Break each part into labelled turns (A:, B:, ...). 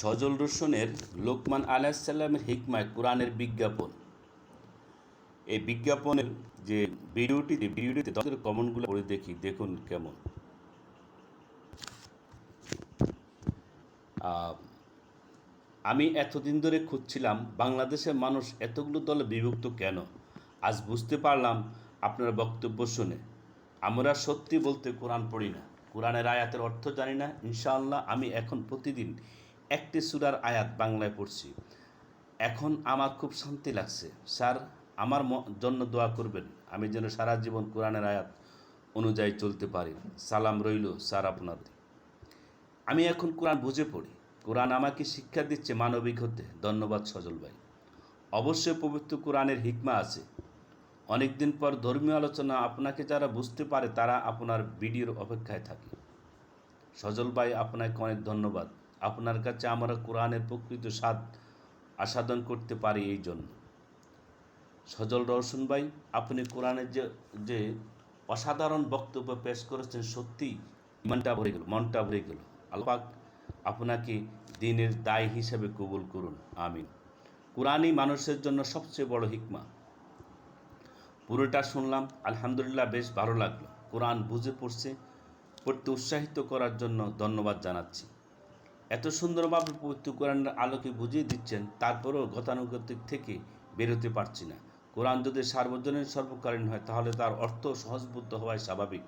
A: সজল রোশনের লোকমান আলাহিসাল্লামের হিকমায় কোরআনের বিজ্ঞাপন। এই বিজ্ঞাপনের যে ভিডিওটি, যে ভিডিওটিতে তাদের কমেন্টগুলো পড়ে দেখি, দেখুন কেমন। আমি এতদিন ধরে খুঁজছিলাম, বাংলাদেশের মানুষ এতগুলো দলে বিভক্ত কেন? আজ বুঝতে পারলাম আপনার বক্তব্য শুনে। আমরা সত্যি বলতে কোরআন পড়ি না। কোরআনের আয়াতের অর্থ জানি না। ইনশাআল্লাহ আমি এখন প্রতিদিন একটি সুরার আয়াত বাংলায় পড়ছি। এখন আমার খুব শান্তি লাগছে। স্যার, আমার জন্য দোয়া করবেন। আমি যেন সারা জীবন কোরআনের আয়াত অনুযায়ী চলতে পারি। সালাম রইল, স্যার আপনার। আমি এখন কোরআন বুঝে পড়ি। কোরআন আমাকে শিক্ষা দিচ্ছে মানবিক হতে। ধন্যবাদ, সজল ভাই। অবশ্যই পবিত্র কোরআনের হিকমা আছে। অনেকদিন পর ধর্মীয় আলোচনা আপনাকে যারা বুঝতে পারে, তারা আপনার ভিডিওর অপেক্ষায় থাকে। সজল ভাই, আপনাকে অনেক ধন্যবাদ। আপনার কাছে আমরা কোরআনের প্রকৃত স্বাদ আস্বাদন করতে পারি এই জন্য। সজল রওশন ভাই, আপনি কোরআনের যে যে অসাধারণ বক্তব্য পেশ করেছেন, সত্যি মনটা ভরে গেল, মনটা ভরে গেল। আল্লাহ আপনাকে দিনের দায় হিসেবে কবুল করুন, আমিন। কোরআনই মানুষের জন্য সবচেয়ে বড় হিকমা। পুরোটা শুনলাম, আলহামদুলিল্লাহ বেশ ভালো লাগল। কোরআন বুঝে পড়ছে, পড়তে উৎসাহিত করার জন্য ধন্যবাদ জানাচ্ছি। এত সুন্দরভাবে পবিত্র কোরআনের আলোকে বুঝিয়ে দিচ্ছেন, তারপরেও গতানুগতিক থেকে বেরোতে পারছি না। কোরআন যদি সার্বজনীন সর্বকালীন হয়, তাহলে তার অর্থ সহজবুদ্ধ হওয়াই স্বাভাবিক।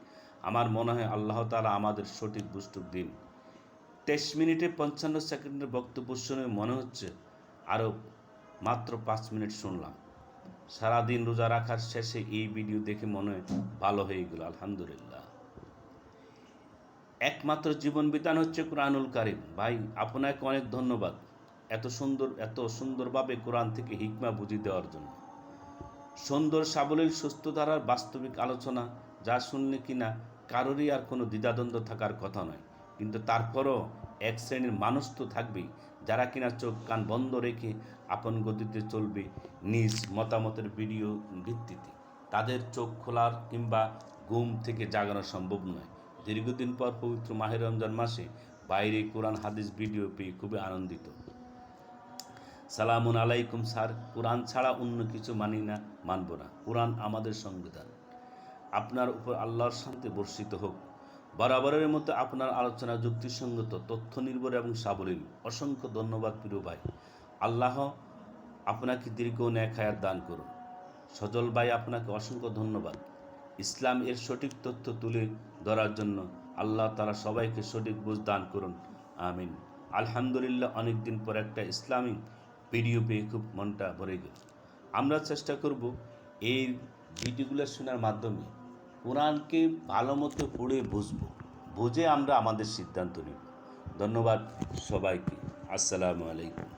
A: আমার মনে হয় আল্লাহ তালা আমাদের সঠিক বুষ্টুক দিন। তেইশ মিনিটে পঞ্চান্ন সেকেন্ডের বক্তব্য শুনে মনে হচ্ছে, আরও মাত্র পাঁচ মিনিট শুনলাম। সারাদিন রোজা রাখার শেষে এই ভিডিও দেখে মনে ভালো হয়ে গেল, আলহামদুলিল্লাহ। একমাত্র জীবন বিধান হচ্ছে কোরআনুল কারিম। ভাই, আপনাকে অনেক ধন্যবাদ এত সুন্দর, এত সুন্দরভাবে কোরআন থেকে হিকমা বুঝিয়ে দেওয়ার জন্য। সুন্দর, সাবলীল সুস্থ ধারার বাস্তবিক আলোচনা, যা শুনলে কিনা কারোরই আর কোনো দ্বিধাদ্বন্দ্ব থাকার কথা নয়। কিন্তু তারপরও এক শ্রেণির মানুষ তো থাকবেই, যারা কিনা চোখ, কান বন্ধ রেখে আপন গতিতে চলবে নিজ মতামতের ভিডিও ভিত্তিতে। তাদের চোখ খোলার কিংবা ঘুম থেকে জাগানো সম্ভব নয়। দীর্ঘদিন পর পবিত্র মাহের রমজান মাসে বাইরে কোরআন, হাদিস, ভিডিও পেয়ে খুবই আনন্দিত। সালামুন আলাইকুম স্যার, কোরআন ছাড়া অন্য কিছু মানি না, মানব না। কোরআন আমাদের সংবিধান। আপনার উপর আল্লাহর শান্তি বর্ষিত হোক। বরাবরের মতো আপনার আলোচনা যুক্তিসঙ্গত তথ্য নির্ভর এবং সাবলীল। অসংখ্য ধন্যবাদ প্রিয় ভাই। আল্লাহ আপনাকে দীর্ঘ ন্যায় খায়াত দান করুন। সজল ভাই, আপনাকে অসংখ্য ধন্যবাদ। ইসলাম এর সঠিক তথ্য তুলে ধরার জন্য আল্লাহ তারা সবাইকে সঠিক বুঝ দান করুন। আমিন। আলহামদুলিল্লাহ অনেক দিন পর একটা ইসলামিক ভিডিও পেয়ে খুব মনটা ভরে গেল। আমরা চেষ্টা করব এই ভিডিওগুলো শোনার মাধ্যমে কোরআনকে ভালো মতো পড়ে বুঝব, বুঝে আমরা আমাদের সিদ্ধান্ত নেব। ধন্যবাদ সবাইকে। আসসালামু আলাইকুম।